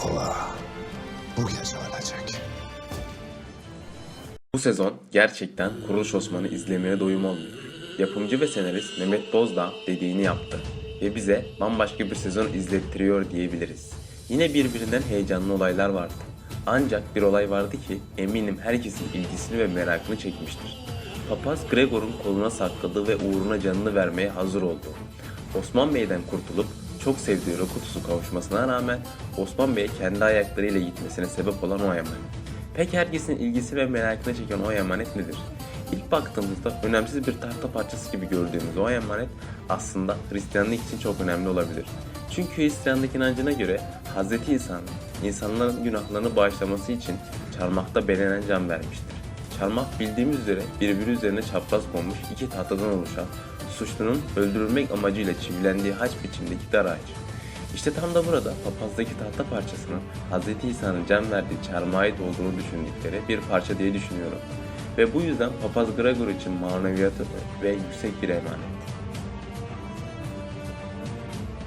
Dracula bu gece ölecek. Bu sezon gerçekten Kuruluş Osman'ı izlemeye doyum olmuyor. Yapımcı ve senarist Mehmet Bozdağ dediğini yaptı ve bize bambaşka bir sezon izlettiriyor diyebiliriz. Yine birbirinden heyecanlı olaylar vardı. Ancak bir olay vardı ki eminim herkesin ilgisini ve merakını çekmiştir. Papaz Gregor'un koluna sakladı ve uğruna canını vermeye hazır oldu. Osman Bey'den kurtulup çok sevdiği Rakutus'u kavuşmasına rağmen Osman Bey'e kendi ayaklarıyla gitmesine sebep olan o emanet. Peki herkesin ilgisi ve merakını çeken o emanet nedir? İlk baktığımızda önemsiz bir tahta parçası gibi gördüğümüz o emanet aslında Hristiyanlık için çok önemli olabilir. Çünkü Hristiyanlık inancına göre Hz. İsa'nın insanların günahlarını bağışlaması için çarmıhta belenen can vermiştir. Çarmıh bildiğimiz üzere birbiri üzerine çapraz konmuş iki tahtadan oluşan suçlunun öldürülmek amacıyla çivilendiği haç biçimdeki dar ağaç. İşte tam da burada papazdaki tahta parçasının Hz. İsa'nın can verdiği çarmıha ait olduğunu düşündükleri bir parça diye düşünüyorum. Ve bu yüzden papaz Gregor için maneviyatı ve yüksek bir emanet.